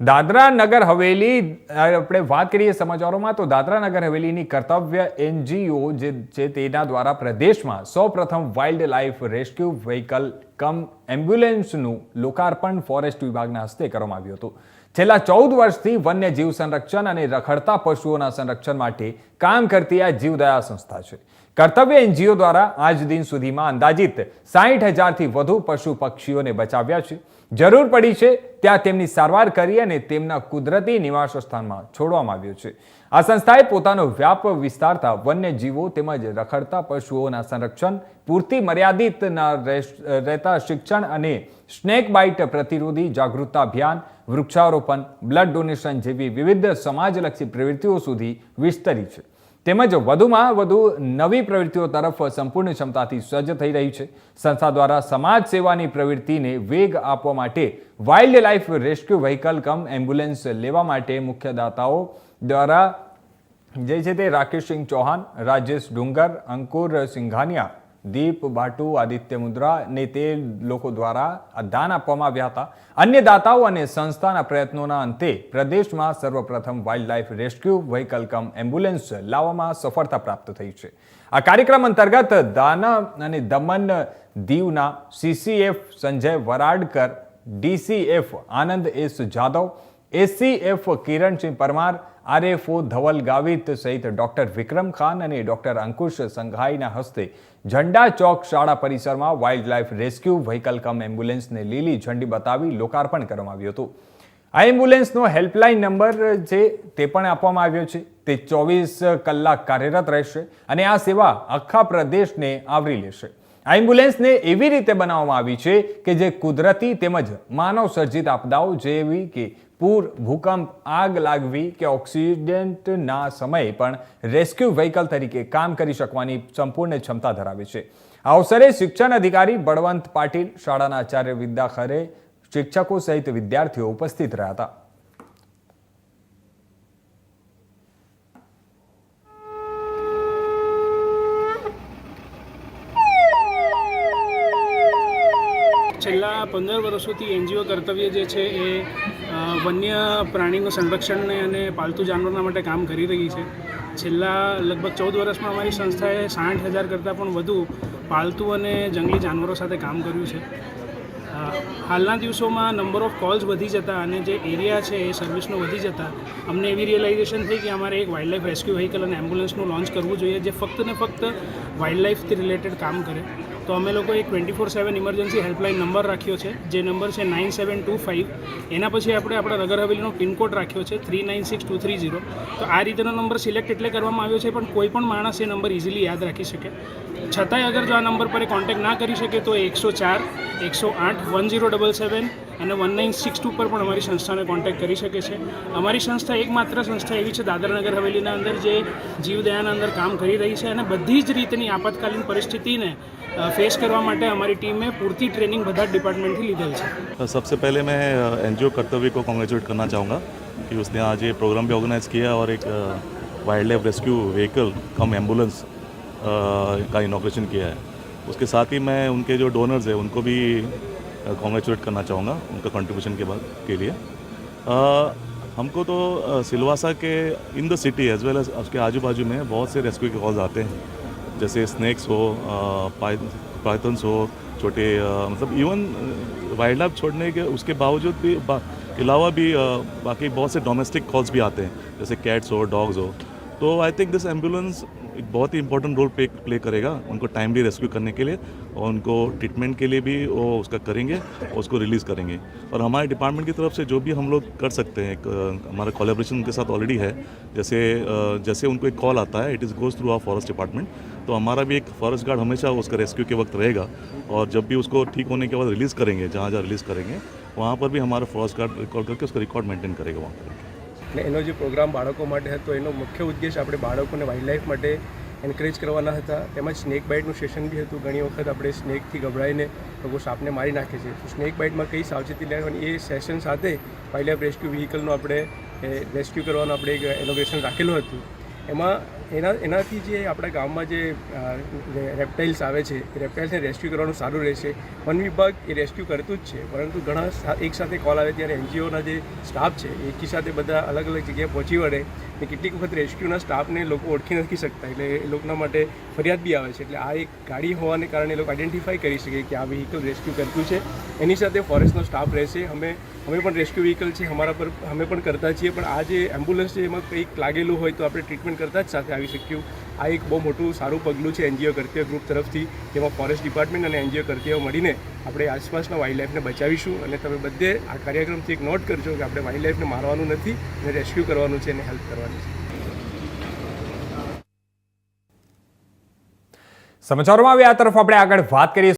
દાદરા નગર હવેલી આપણે વાત કરીએ સમાચારોમાં, તો દાદરા નગર હવેલીની કર્તવ્ય એનજીઓ જે છે તેના દ્વારા પ્રદેશમાં સૌપ્રથમ wildlife rescue vehicle cum એમ્બ્યુલન્સનું લોકાર્પણ ફોરેસ્ટ વિભાગના હસ્તે કરવામાં આવ્યું હતું. છેલ્લા ચૌદ વર્ષથી વન્ય જીવ સંરક્ષણ અને રખડતા પશુઓના સંરક્ષણ માટે કામ કરતી આ જીવદયા સંસ્થા છે. કર્તવ્ય એનજીઓ દ્વારા આજ દિન સુધીમાં અંદાજિત સાહીઠ હજારથી વધુ પશુ પક્ષીઓને બચાવ્યા છે. જરૂર પડી છે ત્યાં તેમની સારવાર કરી અને તેમના કુદરતી નિવાસ સ્થાનમાં છોડવામાં આવ્યો છે. આ સંસ્થાએ પોતાનો વ્યાપ વિસ્તારતા વન્યજીવો તેમજ રખડતા પશુઓના સંરક્ષણ, પૂરતી મર્યાદિત રહેતા શિક્ષણ અને સ્નેક બાઇટ પ્રતિરોધી જાગૃતતા અભિયાન વૃક્ષારોપણ બ્લડ ડોનેશન જેવી વિવિધ સમાજલક્ષી પ્રવૃત્તિઓ સુધી વિસ્તરી છે. તેમજ વધુમાં વધુ નવી પ્રવૃત્તિઓ તરફ સંપૂર્ણ ક્ષમતાથી સજ્જ થઈ રહી છે. સંસ્થા દ્વારા સમાજ સેવાની પ્રવૃત્તિને વેગ આપવા માટે wildlife rescue vehicle cum ambulance લેવા માટે મુખ્ય દાતાઓ દ્વારા જે છે તે રાકેશ સિંહ ચૌહાણ, રાજેશ ડુંગર, અંકુર સિંઘાનિયા દીપ, બાટુ, આદિત્ય મુદ્રા ને તે લોકો દ્વારા દાન આપવામાં આવ્યા હતા. અન્ય દાતાઓ અને સંસ્થાના પ્રયત્નોના અંતે પ્રદેશમાં સર્વપ્રથમ wildlife rescue vehicle cum ambulance લાવવામાં સફળતા પ્રાપ્ત થઈ છે. આ કાર્યક્રમ અંતર્ગત દાના અને દમન દીવના CCF Sanjay Varadkar DCF Anand S Jadhav SCF Kiransinh Parmar RFO Dhaval Gavit સહિત ડોક્ટર વિક્રમ ખાન અને ડોક્ટર અંકુશ સંઘાઈના હસ્તે ઝંડા ચોક શાળા પરિસરમાં wildlife rescue vehicle cum એમ્બ્યુલન્સને લીલી ઝંડી બતાવી લોકાર્પણ કરવામાં આવ્યું હતું. આ એમ્બ્યુલન્સનો હેલ્પલાઇન નંબર છે તે પણ આપવામાં આવ્યો છે. તે ચોવીસ કલાક કાર્યરત રહેશે અને આ સેવા આખા પ્રદેશને આવરી લેશે. આ એમ્બ્યુલન્સને એવી રીતે બનાવવામાં આવી છે કે જે કુદરતી તેમજ માનવ સર્જિત આપદાઓ જેવી કે પૂર, ભૂકંપ, આગ લાગવી કે ઓક્સિડન્ટના સમયે પણ રેસ્ક્યુ વ્હીકલ તરીકે કામ કરી શકવાની સંપૂર્ણ ક્ષમતા ધરાવે છે. આ અવસરે શિક્ષણ અધિકારી બળવંત પાટીલ, શાળાના આચાર્ય વિદ્યા ખરે શિક્ષકો સહિત વિદ્યાર્થીઓ ઉપસ્થિત રહ્યા હતા. છેલ્લા પંદર વર્ષોથી એનજીઓ કર્તવ્ય જે છે એ વન્ય પ્રાણીનું સંરક્ષણને અને પાલતુ જાનવરના માટે કામ કરી રહી છે. છેલ્લા લગભગ ચૌદ વર્ષમાં અમારી સંસ્થાએ સાઠ હજાર કરતાં પણ વધુ પાલતુ અને જંગલી જાનવરો સાથે કામ કર્યું છે. હાલના દિવસોમાં નંબર ઓફ કોલ્સ વધી જતા અને જે એરિયા છે એ સર્વિસનો વધી જતા, અમને એવી રિયલાઇઝેશન થઈ કે અમારે એક વાઇલ્ડ રેસ્ક્યુ વ્હીકલ અને એમ્બ્યુલન્સનું લોન્ચ કરવું જોઈએ જે ફક્ત ને ફક્ત વાઇલ્ડ લાઇફથી રિલેટેડ કામ કરે. તો અમે લોકોએ twenty four seven emergency helpline number રાખ્યો છે. જે નંબર છે નાઇન સેવન ટુ ફાઇવ. એના પછી આપણે આપણા નગર હવેલીનો પિનકોડ રાખ્યો છે, three nine six two three zero. તો આ રીતેનો નંબર સિલેક્ટ એટલે કરવામાં આવ્યો છે, પણ કોઈ પણ માણસ એ નંબર ઇઝીલી યાદ રાખી શકે. છતાંય અગર જો આ નંબર પર કોન્ટેક્ટ ના કરી શકે, તો એકસો ચાર, એકસો આઠ, વન ઝીરો ડબલ સેવન અને વન નાઇન સિક્સ ટુ પર પણ અમારી સંસ્થાને કોન્ટેક્ટ કરી શકે છે. અમારી સંસ્થા એકમાત્ર સંસ્થા એવી છે દાદરાનગર હવેલીના અંદર, જે જીવદયાના અંદર કામ કરી રહી છે અને બધી જ રીતની આપાતકાલીન પરિસ્થિતિને ફેસ કરવા માટે અમારી ટીમે પૂરતી ટ્રેનિંગ બધા જ ડિપાર્ટમેન્ટથી લીધેલ છે सबसे पहले मैं एन कर्तव्य को कॉन्ग्रेचुलेट करना चाहूँगा कि उसने आज ये प्रोग्राम भी ऑर्गेनाइज़ किया और एक wild life rescue vehicle cum ambulance का इनोग्रेशन किया है उसके साथ ही मैं उनके जो डोनर्स हैं उनको भी कॉन्ग्रेचुलेट करना चाहूँगा उनका कंट्रीब्यूशन के बाद के लिए अ, हमको तो अ, सिलवासा के in the city as well as उसके आजू बाजू में बहुत से रेस्क्यू के कॉल्स आते हैं जैसे स्नैक्स हो पाइथन्स हो, छोटे मतलब इवन वाइल्ड लाइफ छोड़ने के, उसके बावजूद भी अलावा भी बाकी बहुत से डोमेस्टिक कॉल्स भी आते हैं। जैसे कैट्स हो डॉग्स हो। तो आई थिंक दिस एंबुलेंस एक बहुत ही इंपॉर्टेंट रोल प्ले करेगा उनको टाइमली रेस्क्यू करने के लिए और उनको ट्रीटमेंट के लिए भी वो उसका करेंगे और उसको रिलीज़ करेंगे। और हमारे डिपार्टमेंट की तरफ़ से जो भी हम लोग कर सकते हैं हमारा कोलेब्रेशन उनके साथ ऑलरेडी है। जैसे जैसे उनको एक कॉल आता है it is goes through our forest department तो हमारा भी एक फॉरेस्ट गार्ड हमेशा उसका रेस्क्यू के वक्त रहेगा और जब भी उसको ठीक होने के बाद रिलीज़ करेंगे, जहाँ जहाँ रिलीज़ करेंगे, वहाँ पर भी हमारा फॉरेस्ट गार्ड रिकॉर्ड करके उसका रिकॉर्ड मेंटेन करेगा वहाँ पर। અને એનો જે પ્રોગ્રામ બાળકો માટે હતો, એનો મુખ્ય ઉદ્દેશ આપણે બાળકોને વાઇલ્ડ લાઈફ માટે એન્કરેજ કરવાના હતા. તેમજ સ્નેક બાઇટનું સેશન બી હતું. ઘણી વખત આપણે સ્નેકથી ગભરાઈને લોકો સાપને મારી નાખે છે. તો સ્નેક બાઇટમાં કઈ સાવચેતી લેવાની એ સેશન સાથે વાઇલ્ડ લાઈફ રેસ્ક્યુ વ્હીકલનું આપણે રેસ્ક્યુ કરવાનું આપણે એક એનોગ્રેશન રાખેલું હતું. એમાં એના, એનાથી જે આપણા ગામમાં જે રેપ્ટાઇલ્સ આવે છે, એ રેપ્ટાઇલ્સને રેસ્ક્યુ કરવાનું સારું રહેશે. વન વિભાગ એ રેસ્ક્યુ કરતું જ છે, પરંતુ ઘણા એકસાથે એક સાથે કોલ આવે ત્યારે એનજીઓના જે સ્ટાફ છે એકી સાથે બધા અલગ અલગ જગ્યાએ પહોંચી વળે ને કેટલીક વખત રેસ્ક્યુના સ્ટાફને લોકો ઓળખી નથી શકતા. એટલે એ લોકોના માટે ફરિયાદ બી આવે છે. એટલે આ એક ગાડી હોવાને કારણે એ લોકો આઈડેન્ટિફાઈ કરી શકે કે આ વ્હીકલ રેસ્ક્યુ કરતું છે. એની સાથે ફોરેસ્ટનો સ્ટાફ રહેશે. અમે અમે પણ રેસ્ક્યુ વ્હીકલ છે, અમારા પર, અમે પણ કરતા છીએ. પણ આ જે એમ્બ્યુલન્સ છે, એમાં કંઈક લાગેલું હોય તો આપણે ટ્રીટમેન્ટ કરતા જ સાથે આવી શક્યું. આ એક બહુ મોટું સારું પગલું છે એનજીઓ કરતીય ગ્રુપ તરફથી, જેમાં ફોરેસ્ટ ડિપાર્ટમેન્ટ અને એનજીઓ કરતીઓ મળીને આપણે આસપાસના વાઇલ્ડ લાઈફને બચાવીશું. અને તમે બધે આ કાર્યક્રમથી એક નોટ કરજો કે આપણે વાઇલ્ડ લાઈફને મારવાનું નથી અને રેસ્ક્યુ કરવાનું છે અને હેલ્પ કરવાની છે. સમાચારોમાં હવે આ તરફ આપણે આગળ વાત કરીએ.